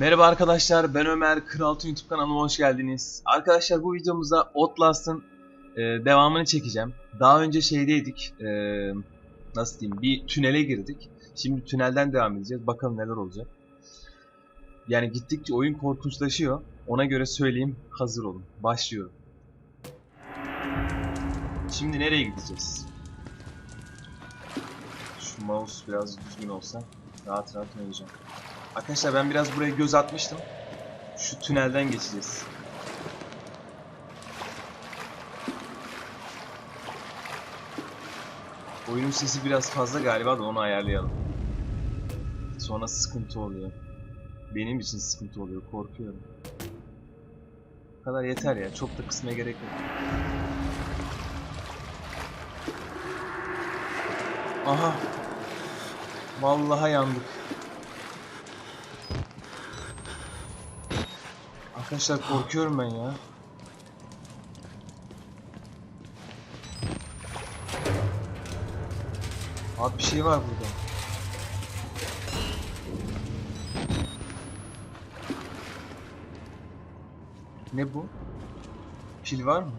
Merhaba arkadaşlar ben Ömer Kraltı YouTube kanalıma hoş geldiniz. Arkadaşlar bu videomuzda Outlast'ın e, devamını çekeceğim. Daha önce şeydeydik e, nasıl diyeyim bir tünele girdik. Şimdi tünelden devam edeceğiz bakalım neler olacak. Yani gittikçe oyun korkunçlaşıyor. Ona göre söyleyeyim hazır olun. Başlıyorum. Şimdi nereye gideceğiz? Şu mouse biraz düzgün olsa rahat rahat oynayacağım. Arkadaşlar ben biraz buraya göz atmıştım. Şu tünelden geçeceğiz. Oyunun sesi biraz fazla galiba da onu ayarlayalım. Sonra sıkıntı oluyor. Benim için sıkıntı oluyor, korkuyorum. Bu kadar yeter ya, çok da kısmaya gerek yok. Aha! Vallahi yandık. Arkadaşlar korkuyorum ben ya. Abi bir şey var burada. Ne bu? Pil var mı?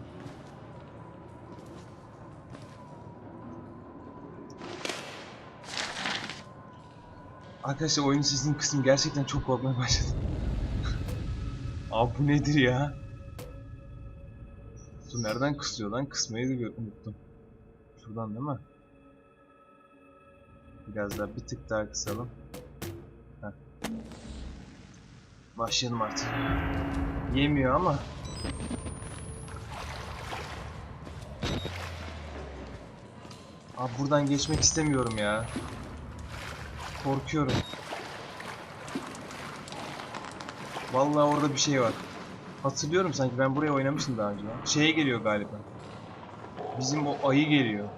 Arkadaşlar oyunun sesinin kısmı gerçekten çok korkmaya başladım. Abi bu nedir ya? Dur nereden kısıyor lan? Kısmayı da unuttum. Şuradan değil mi? Biraz daha bir tık daha kısalım. Heh. Başlayalım artık. Yemiyor ama. Abi buradan geçmek istemiyorum ya. Korkuyorum. Vallahi orada bir şey var. Hatırlıyorum sanki ben buraya oynamıştım daha önce. Şeye geliyor galiba. Bizim o ayı geliyor.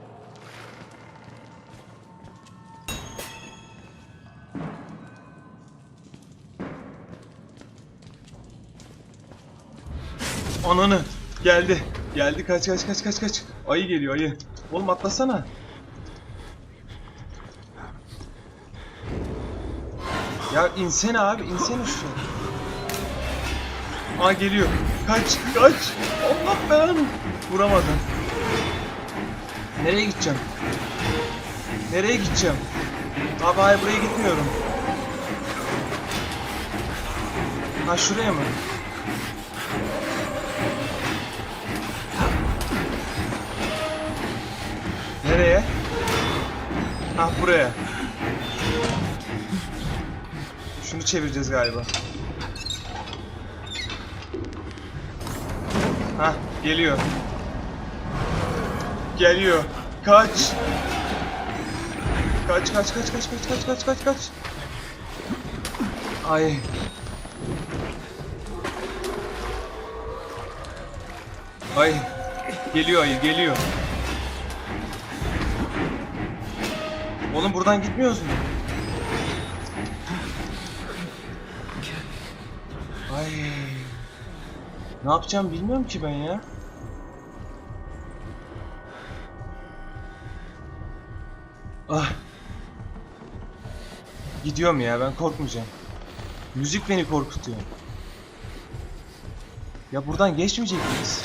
Ananı geldi. Geldi kaç kaç kaç kaç kaç. Ayı geliyor ayı. Oğlum atlasana. Ya insene abi insene şu. Aa geliyor. Kaç kaç. Allah ben. Vuramadım. Nereye gideceğim? Nereye gideceğim? Abi hayır buraya gitmiyorum. Ha şuraya mı? Nereye? Ha buraya. Şunu çevireceğiz galiba. Ha geliyor. Geliyor. Kaç. Kaç kaç kaç kaç kaç kaç kaç kaç kaç. Ay. Ay. Geliyor ayı geliyor. Oğlum buradan gitmiyoruz mu? Ne yapacağım bilmiyorum ki ben ya. Ah. Gidiyorum ya ben korkmayacağım. Müzik beni korkutuyor. Ya buradan geçmeyecek miyiz?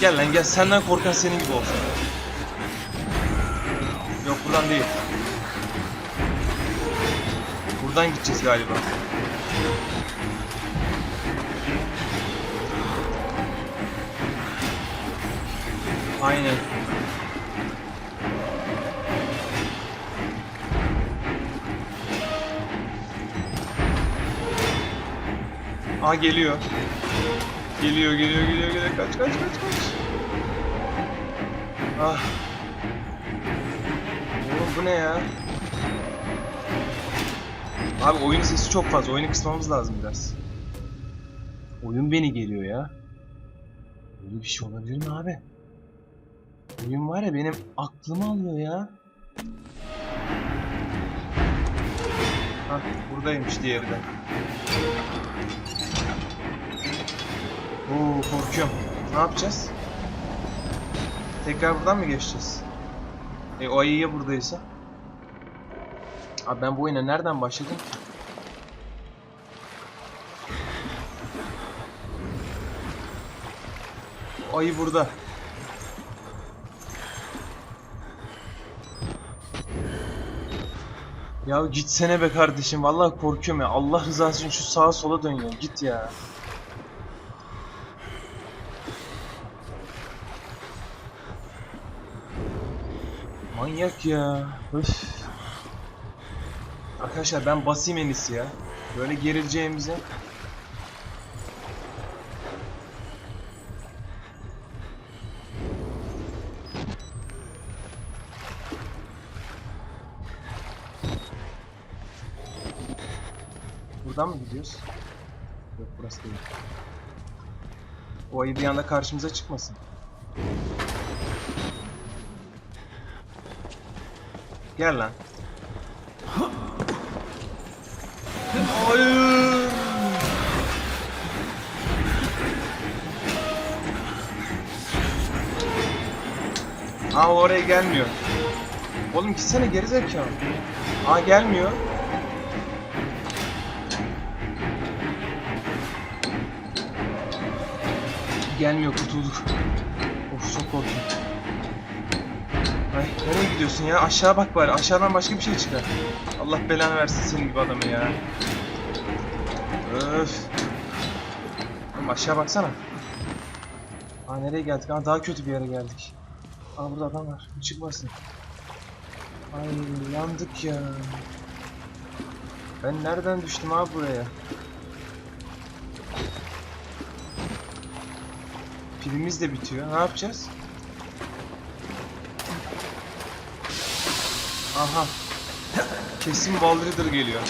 Gel lan gel senden korkan senin gibi olsun. Yok buradan değil. Buradan gideceğiz galiba. Aynen. Aa geliyor. Geliyor, geliyor, geliyor, geliyor. Kaç, kaç, kaç, kaç. Ah. Oğlum bu ne ya? Abi oyun sesi çok fazla. Oyunu kısmamız lazım biraz. Oyun beni geliyor ya. Böyle bir şey olabilir mi abi? Oyun var ya benim aklım alıyor ya. Hah buradaymış diğeri de. Oo korkuyorum. Ne yapacağız? Tekrar buradan mı geçeceğiz? E o ayı ya buradaysa? Abi ben bu oyuna nereden başladım ki? Ayı burada. Ya gitsene be kardeşim. Vallahi korkuyorum ya. Allah rızası için şu sağa sola dön ya. Git ya. Manyak ya. Öf. Arkadaşlar ben basayım en ya. Böyle gerileceğimize. Buradan mı gidiyoruz? Yok burası değil. O ayı bir anda karşımıza çıkmasın. Gel lan. Hayır. Aa oraya gelmiyor. Oğlum gitsene geri zekalı. Aa gelmiyor. Gelmiyor kurtulduk. Of çok korktum. Ay nereye gidiyorsun ya? Aşağı bak bari. Aşağıdan başka bir şey çıkar. Allah belanı versin senin gibi adamı ya. Öf. Oğlum aşağı baksana. Aa nereye geldik? Aa daha kötü bir yere geldik. Aa burada adam var. Çıkmasın. Ay yandık ya. Ben nereden düştüm abi buraya? Pilimiz de bitiyor. Ne yapacağız? Aha. Kesin Wallrider geliyor.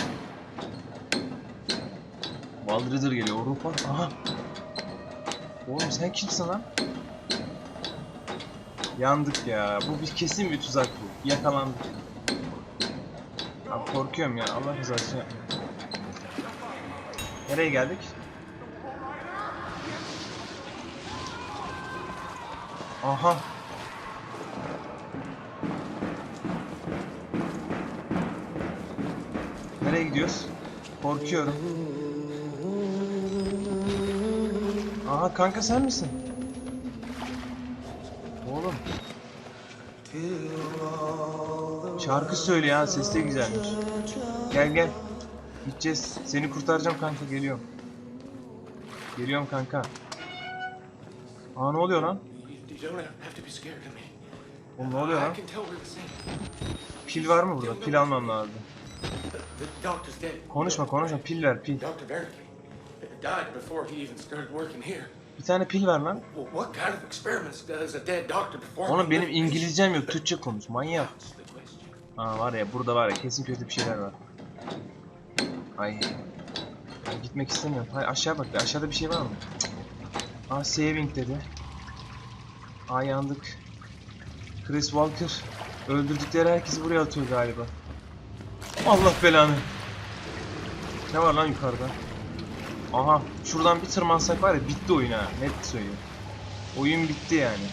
Wallrider geliyor. Avrupa. Aha. Oğlum sen kimsin lan? Yandık ya. Bu bir kesin bir tuzak bu. Yakalandık. Abi korkuyorum ya. Allah rızası için. Nereye geldik? Aha. Nereye gidiyoruz? Korkuyorum. Aha kanka sen misin? Oğlum. Şarkı söyle ya ses de güzelmiş. Gel gel. Gideceğiz. Seni kurtaracağım kanka geliyorum. Geliyorum kanka. Aa ne oluyor lan? Oğlum ne oluyor I lan? can tell we're the same. Pil var mı burada? Pil almam lazım. Konuşma konuşma pil ver pil. Bir tane pil ver lan. Oğlum benim? İngilizcem yok. Türkçe konuş. Manyak. Aa var ya burada var ya kesin kötü bir şeyler var. Ay. Ben gitmek istemiyorum. Hayır aşağı bak. Aşağıda bir şey var mı? Aa saving dedi. Aa yandık. Chris Walker. Öldürdükleri herkesi buraya atıyor galiba. Allah belanı. Ne var lan yukarıda? Aha şuradan bir tırmansak var ya bitti oyun ha. Net söylüyorum. Oyun bitti yani.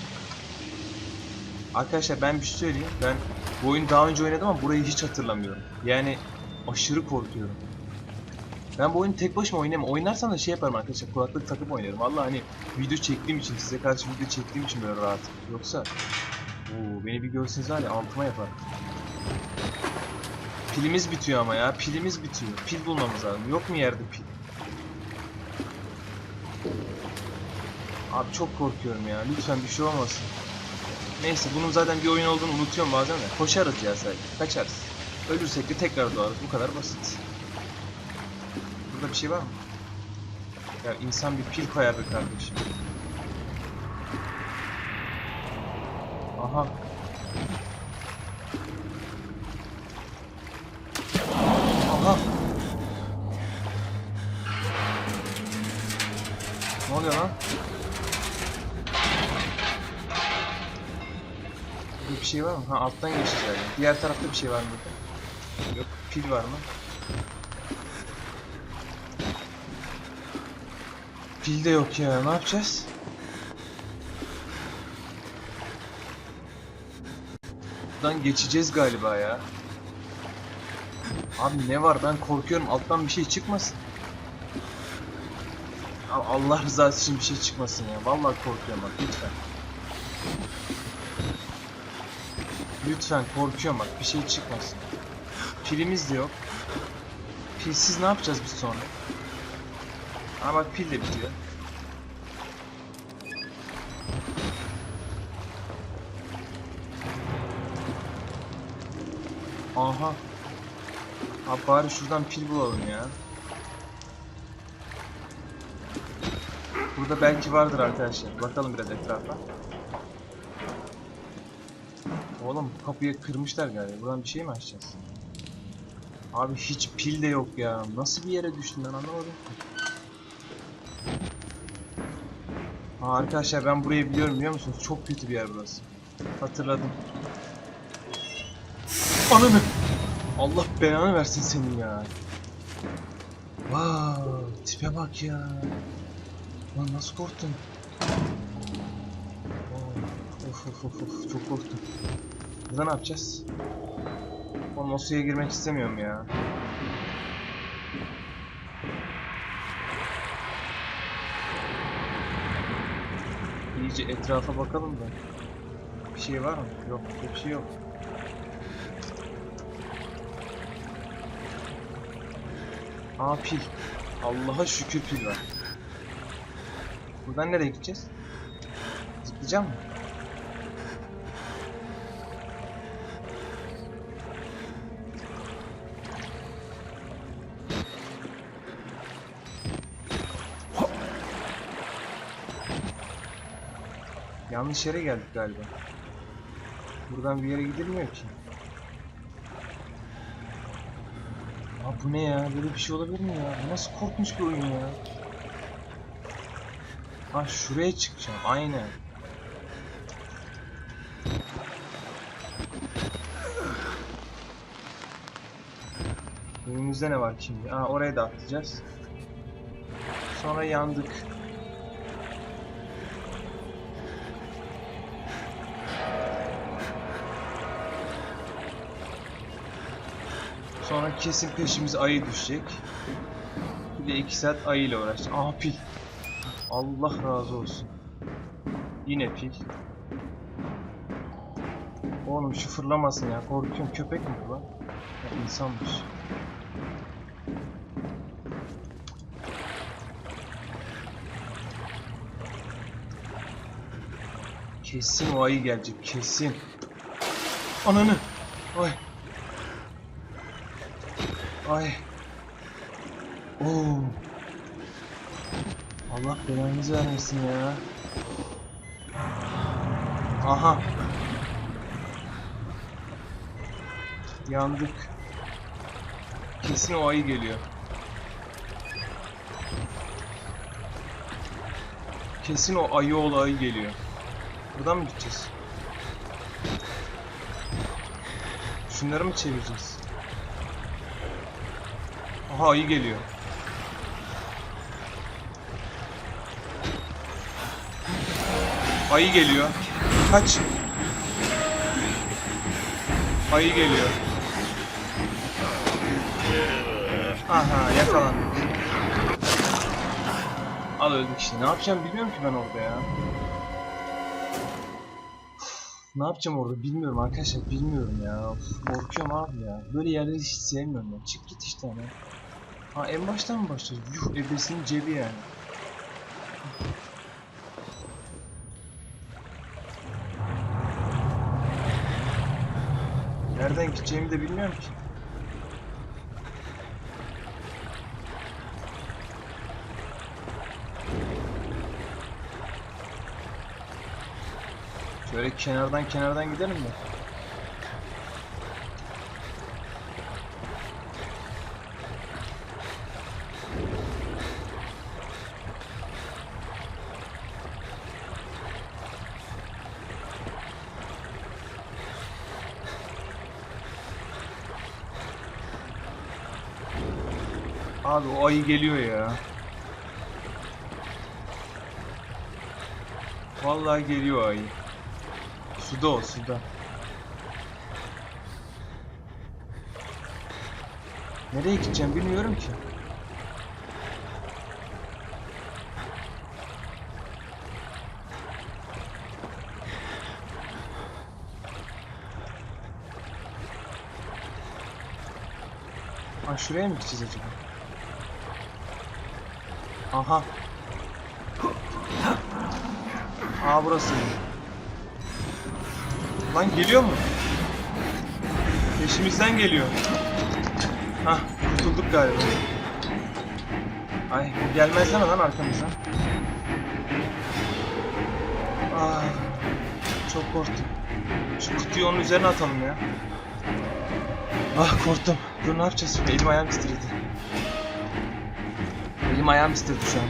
Arkadaşlar ben bir şey söyleyeyim. Ben bu oyunu daha önce oynadım ama burayı hiç hatırlamıyorum. Yani aşırı korkuyorum. Ben bu oyunu tek başıma oynamam. Oynarsam da şey yaparım arkadaşlar. Kulaklık takıp oynarım. Vallahi hani video çektiğim için, size karşı video çektiğim için böyle rahat. Yoksa Oo, beni bir görseniz ya altıma yapar. Pilimiz bitiyor ama ya. Pilimiz bitiyor. Pil bulmamız lazım. Yok mu yerde pil? Abi çok korkuyorum ya. Lütfen bir şey olmasın. Neyse bunun zaten bir oyun olduğunu unutuyorum bazen de. Koşarız ya sadece. Kaçarız. Ölürsek de tekrar doğarız. Bu kadar basit. Burada bir şey var mı? Ya insan bir pil koyar kardeşim. Aha. Aha. Ne oluyor lan? Bir şey var mı? Ha alttan geçeceğiz. Diğer tarafta bir şey var mı? Yok. Pil var mı? Pil de yok ya. Ne yapacağız? Buradan geçeceğiz galiba ya. Abi ne var? Ben korkuyorum. Alttan bir şey çıkmasın. Allah rızası için bir şey çıkmasın ya. Vallahi korkuyorum bak lütfen. Lütfen korkuyorum bak bir şey çıkmasın. Pilimiz de yok. Pilsiz ne yapacağız biz sonra? Ama bak pil de bitiyor. Aha. Abi bari şuradan pil bulalım ya. Burada belki vardır arkadaşlar. Bakalım biraz etrafa. Oğlum kapıyı kırmışlar galiba. Buradan bir şey mi açacağız? Abi hiç pil de yok ya. Nasıl bir yere düştün ben anlamadım ki. Ha arkadaşlar ben burayı biliyorum biliyor musunuz? Çok kötü bir yer burası. Hatırladım. Ananı! Allah belanı versin senin ya. Wow, tipe bak ya. Lan nasıl korktun? Of of of of çok korktum. Burada ne yapacağız? Oğlum o suya girmek istemiyorum ya. İyice etrafa bakalım da. Bir şey var mı? Yok, bir şey yok. Aa pil. Allah'a şükür pil var. Buradan nereye gideceğiz? Zıplayacağım mı? Yanlış yere geldik galiba. Buradan bir yere gidilmiyor ki. Aa bu ne ya? Böyle bir şey olabilir mi ya? Nasıl korkunç bir oyun ya? Ha şuraya çıkacağım. Aynen. Önümüzde ne var şimdi? Ha oraya da atlayacağız. Sonra yandık. Sonra kesin peşimize ayı düşecek. Bir de 2 saat ayı ile uğraşacağız. Aha pil. Allah razı olsun. Yine pil. Oğlum şu fırlamasın ya. Korkuyorum. Köpek mi bu lan? Ya insanmış. Kesin o ayı gelecek. Kesin. Ananı. Ay. Ay. Oo. Allah belanızı vermesin ya. Aha. Yandık. Kesin o ayı geliyor. Kesin o ayı oğlu ayı geliyor. Buradan mı gideceğiz? Şunları mı çevireceğiz? Aha ayı geliyor. Ayı geliyor. Kaç. Ayı geliyor. Aha yakalandım. Al öldük işte. Ne yapacağım bilmiyorum ki ben orada ya. Ne yapacağım orada bilmiyorum arkadaşlar bilmiyorum ya. Korkuyorum abi ya. Böyle yerleri hiç sevmiyorum ben. Çık git işte hani. Ha en baştan mı başlıyoruz? Yuh ebesinin cebi yani. Nereden gideceğimi de bilmiyorum ki. Şöyle kenardan kenardan gidelim mi? Abi o ayı geliyor ya. Vallahi geliyor ayı. Suda o suda. Nereye gideceğim bilmiyorum ki. Ha şuraya mı gideceğiz acaba? Aha. Aa burası. Lan geliyor mu? Peşimizden geliyor. Hah kurtulduk galiba. Ay bu lan arkamızdan. Ah, çok korktum. Şu kutuyu onun üzerine atalım ya. Ah korktum. Dur ne yapacağız şimdi? Elim ayağım titredi. Elim ayağım titredi şu an.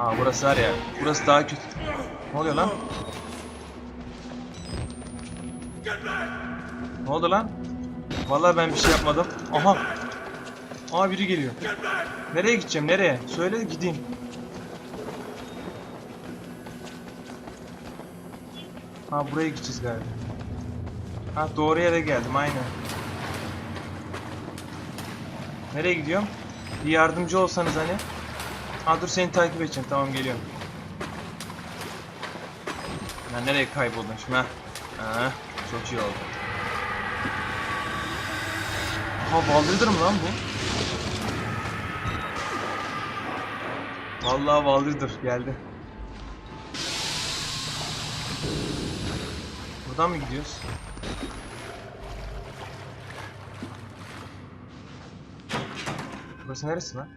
Aa burası var ya. Burası daha kötü. Ne oluyor lan? Ne oldu lan? Vallahi ben bir şey yapmadım. Aha. Aa biri geliyor. Nereye gideceğim? Nereye? Söyle gideyim. Ha buraya gideceğiz galiba. Ha doğru yere geldim aynen. Nereye gidiyorum? Bir yardımcı olsanız hani. Ha dur seni takip edeceğim. Tamam geliyorum. Ya nereye kayboldun şimdi ha? Ha, çok iyi oldu. Ha Valdir'dir mi lan bu? Vallahi Valdir'dir geldi. Buradan mı gidiyoruz? Burası neresi lan?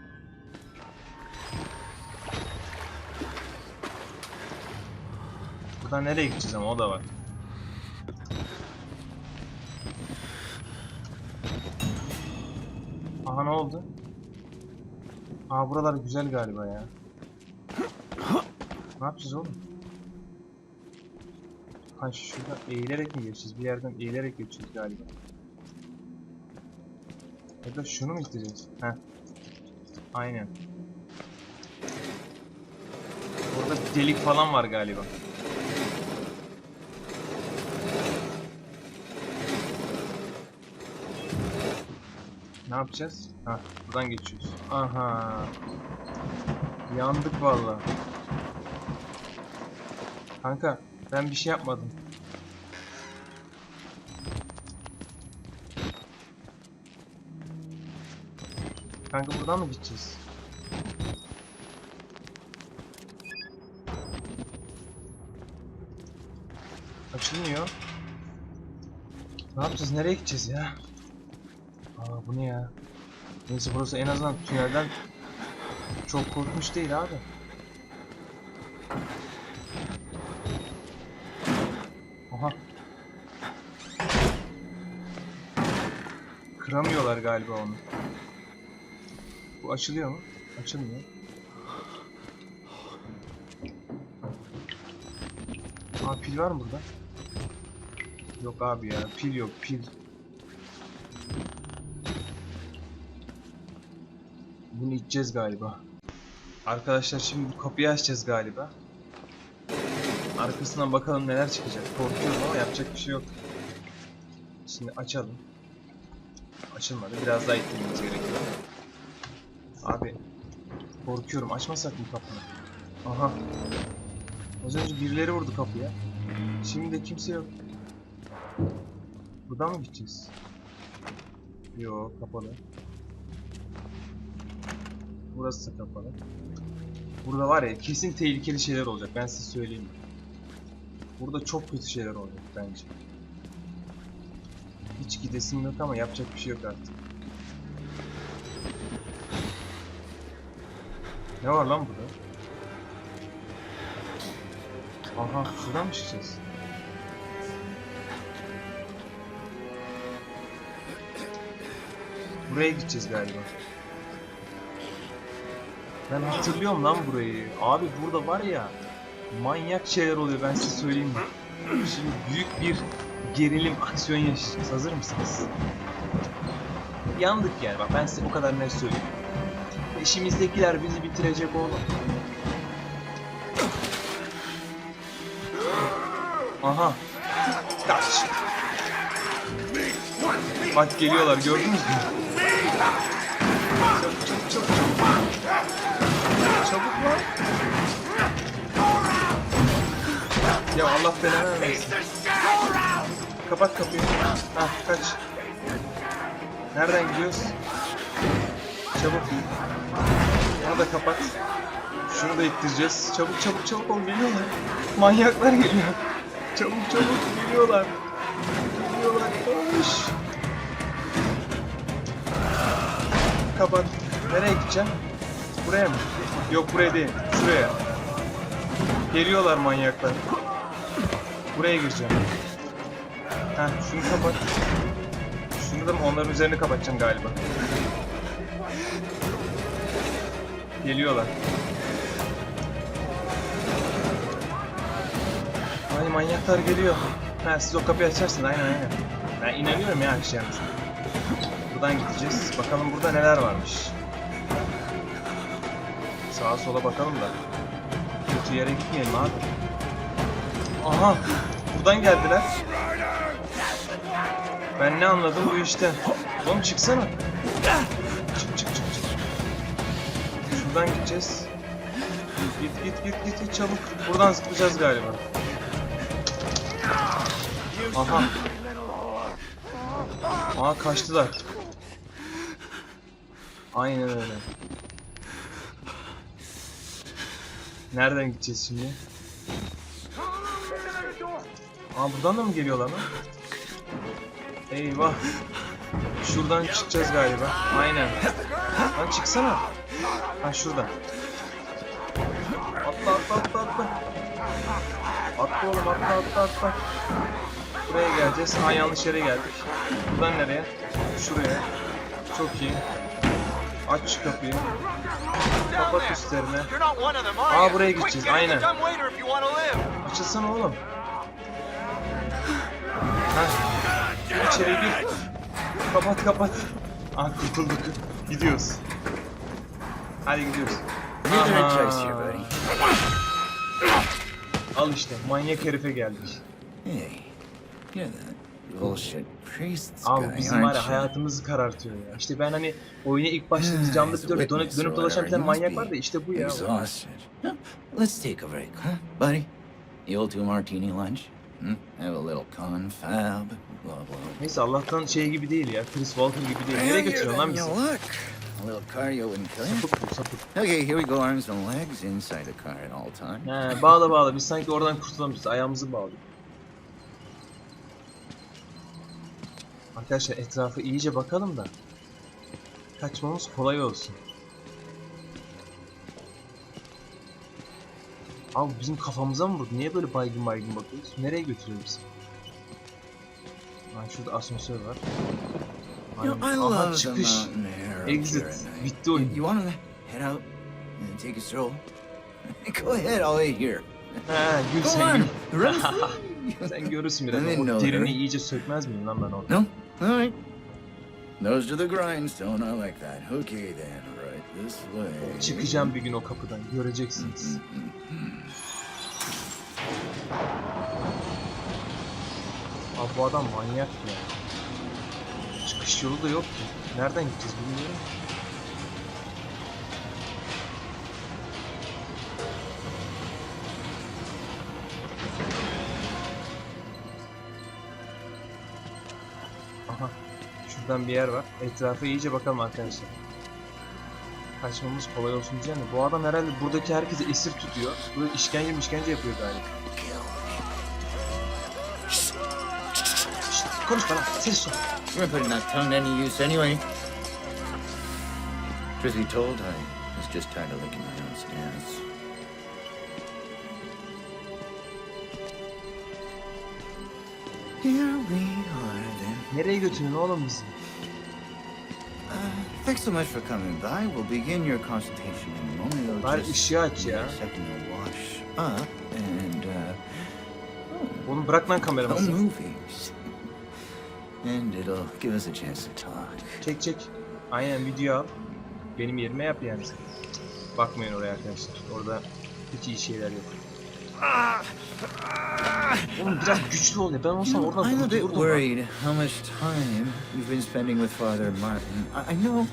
Buradan nereye gideceğiz ama o da var. Aha ne oldu? Aa buralar güzel galiba ya. Ne yapacağız oğlum? Ha şurada eğilerek mi geçeceğiz? Bir yerden eğilerek geçeceğiz galiba. Ya da şunu mu iteceğiz? Heh. Aynen. Burada bir delik falan var galiba. Ne yapacağız? Ha, buradan geçiyoruz. Aha. Yandık valla. Kanka, ben bir şey yapmadım. Kanka buradan mı gideceğiz? Açılmıyor. Ne yapacağız? Nereye gideceğiz ya? Aa bu ne ya? Neyse burası en azından tünelden çok korkmuş değil abi. Aha. Kıramıyorlar galiba onu. Bu açılıyor mu? Açılmıyor. Aa pil var mı burada? Yok abi ya pil yok pil. Bunu içeceğiz galiba. Arkadaşlar şimdi bu kapıyı açacağız galiba. Arkasından bakalım neler çıkacak. Korkuyorum ama yapacak bir şey yok. Şimdi açalım. Açılmadı. Biraz daha ittirmemiz gerekiyor. Abi korkuyorum. Açmasak mı kapını? Aha. Az önce birileri vurdu kapıya. Şimdi de kimse yok. Buradan mı gideceğiz? Yo kapalı. Burası da kapalı. Burada var ya kesin tehlikeli şeyler olacak ben size söyleyeyim. Burada çok kötü şeyler olacak bence. Hiç gidesim yok ama yapacak bir şey yok artık. Ne var lan burada? Aha şuradan mı çıkacağız? Buraya gideceğiz galiba. Ben hatırlıyorum lan burayı. Abi burada var ya manyak şeyler oluyor ben size söyleyeyim? Şimdi büyük bir gerilim aksiyon yaşayacağız. Hazır mısınız? Yandık yani bak ben size o kadar net söyleyeyim. İşimizdekiler bizi bitirecek oğlum. Aha. Kaç. Bak geliyorlar gördünüz mü? Çabuk lan. Ya Allah belanı versin. Kapat kapıyı. Ha kaç. Nereden gidiyoruz? Çabuk. Onu da kapat. Şunu da ittireceğiz. Çabuk çabuk çabuk ol geliyorlar. Manyaklar geliyor. Çabuk çabuk geliyorlar. Geliyorlar. Koş. Kapat. Nereye gideceğim? Buraya mı? Yok buraya değil. Şuraya. Geliyorlar manyaklar. Buraya gireceğim. Heh şunu kapat. Şunu da onların üzerini kapatacağım galiba. Geliyorlar. Ay manyaklar geliyor. Ha siz o kapıyı açarsın aynen aynen. Ben inanıyorum ya açacağınıza. Buradan gideceğiz. Bakalım burada neler varmış. Sağa sola bakalım da. Kötü yere gitmeyelim abi. Aha! Buradan geldiler. Ben ne anladım bu işten? Oğlum çıksana. Şuradan gideceğiz. Git git git git git çabuk. Buradan zıplayacağız galiba. Aha. Aa kaçtılar. Aynen öyle. Nereden gideceğiz şimdi? Aa buradan da mı geliyorlar lan? Eyvah. Şuradan çıkacağız galiba. Aynen. Lan çıksana. Ha şuradan. Atla atla atla atla. Atla oğlum atla atla atla. Buraya geleceğiz. Ha yanlış yere geldik. Buradan nereye? Şuraya. Çok iyi. Aç şu kapıyı. Kapat üstlerine. Aa buraya gideceğiz. Aynen. Açılsana oğlum. Heh. İçeri gir. Kapat kapat. Ah kurtulduk. Gidiyoruz. Hadi gidiyoruz. Aha. Al işte manyak herife geldik. Abi bizim var ya hayatımızı karartıyor ya. İşte ben hani oyuna ilk başladığımda camda As a dönüp, dönüp, dönüp dolaşan bir tane manyak var da işte bu ya. Let's take a break, huh, buddy? The old two martini lunch? Hmm? Have a little confab, blah blah. Neyse Allah'tan şey gibi değil ya. Chris Walker gibi değil. Nereye götürüyorsun lan bizi? A little cardio wouldn't kill you. Sapık bu sapık. Okay, here we go, arms and legs inside the car at all times. He bağla bağla. Biz sanki oradan kurtulamayacağız. Ayağımızı bağlı. Arkadaşlar etrafı iyice bakalım da. Kaçmamız kolay olsun. Abi bizim kafamıza mı vurdu? Niye böyle baygın baygın bakıyoruz? Nereye götürüyor bizi? Ha şurada asansör var. You know, I love Aha the çıkış. mountain air up Exit. at night. Bitti You, oyun. you want to head out and take a stroll? Go ahead, I'll wait here. He gül Go sen on, gül. run free. Sen görürsün I biraz. didn't O derini iyice sökmez miyim lan ben orada? No? All right. Nose to the grindstone, I like that. Okay then, right this way. Çıkacağım bir gün o kapıdan. Göreceksiniz. Abi bu adam manyak ya. Çıkış yolu da yok ki. Nereden gideceğiz bilmiyorum. Aha. Şuradan bir yer var. Etrafa iyice bakalım arkadaşlar. Kaçmamız kolay olsun de bu adam herhalde buradaki herkesi esir tutuyor. Böyle işkence işkence yapıyor galiba. Konuşma lan ses ol. You're putting that tongue to any use anyway. Truth be told, I was just tired of licking my own stance. Here we are then. Nereye götürüyorsun oğlum bizi? Uh, thanks so much for coming by. We'll begin your consultation in a moment. It'll Bari just ışığı aç ya. second to wash up and uh, Oğlum bırak lan movies. And it'll give us a chance to talk. Çek çek. Aynen video al. Benim yerime yap yani. Bakmayın oraya arkadaşlar. Orada hiç iyi şeyler yok. Oğlum biraz güçlü ol ya. Ben olsam oradan I'm a bit worried how much time you've been spending with Father Martin. I, I know.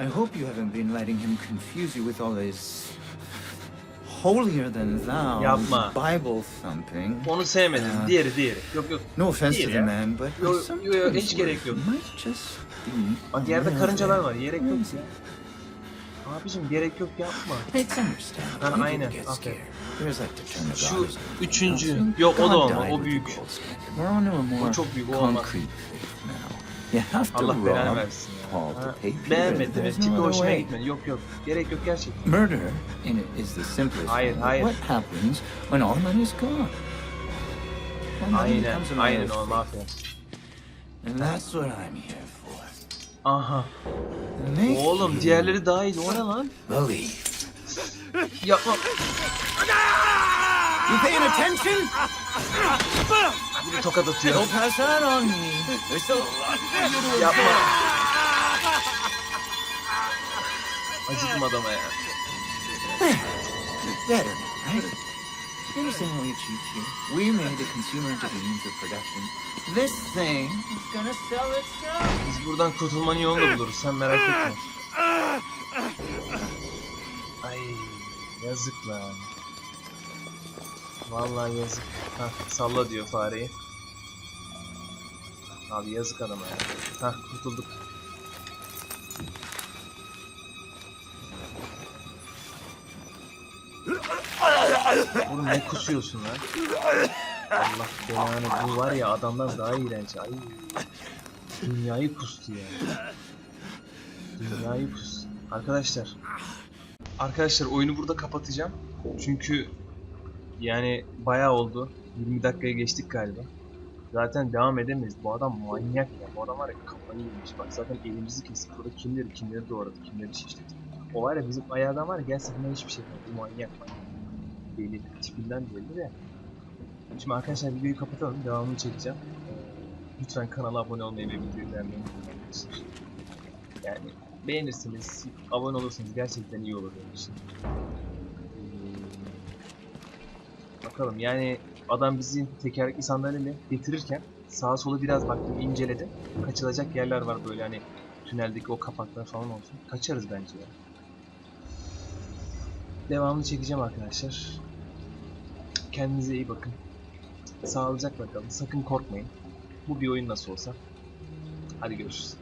I hope you haven't been letting him confuse you with all his holier than thou, Yapma. Bible thumping. Onu sevmedim. Ya. Diğeri diğeri. Yok yok. No offense to the ya. man, but Yo- yo- yo, hiç gerek yok. might just be Bak yerde karıncalar var. Gerek yok. Abicim gerek yok yapma. It's understandable. Ha, People aynen, get aferin. scared. There's like the term of Şu üçüncü. Yok o da God olma. died O with büyük. gold standard. We're on to a more çok büyük, o olmaz. concrete faith now. You have to Allah belanı rob versin Ha, other hoşuma way. gitmedi. Yok yok. Gerek yok gerçekten. Murder in it is the simplest. Hayır, thing. hayır. What happens when all money's gone? All money Aynen. becomes a Aynen of o mafya. And that's what I'm here for. Aha. Make Oğlum you diğerleri daha iyi. O ne lan? believe. Yapma. You paying attention? Bir tokat atıyor. Don't pass that on me. There's still a lot for you to Yapma. Acıdım adama ya. Better, right? You understand how we achieved here? We made the consumer into the means of production. This thing is gonna sell itself. Biz buradan kurtulmanın yolunu da buluruz. Sen merak etme. Ay yazık lan. Vallahi yazık. Hah salla diyor fareyi. Abi yazık adama ya. Hah kurtulduk. Oğlum ne kusuyorsun lan? Allah belanı bu var ya adamdan daha iğrenç. Ay. Dünyayı kustu ya. Dünyayı kustu. Arkadaşlar. Arkadaşlar oyunu burada kapatacağım. Çünkü yani bayağı oldu. 20 dakikaya geçtik galiba. Zaten devam edemeyiz. Bu adam manyak ya. Bu adam var ya kafayı yemiş. Bak zaten elimizi kesip burada kimleri kimleri doğradı, kimleri şişledi. O var ya bizim ayağdan var ya buna hiçbir şey yapmaz. Bu manyak manyak. Deli. Tipinden belli de. Şimdi arkadaşlar videoyu kapatalım. Devamını çekeceğim. Lütfen kanala abone olmayı ve videoyu unutmayın. Yani beğenirsiniz, abone olursanız gerçekten iyi olur benim için. Ee, Bakalım yani adam bizi tekerlekli sandalyeyle getirirken sağa sola biraz baktım inceledim. Kaçılacak yerler var böyle hani tüneldeki o kapaklar falan olsun. Kaçarız bence ya. Devamını çekeceğim arkadaşlar. Kendinize iyi bakın. Sağlıcakla kalın. Sakın korkmayın. Bu bir oyun nasıl olsa. Hadi görüşürüz.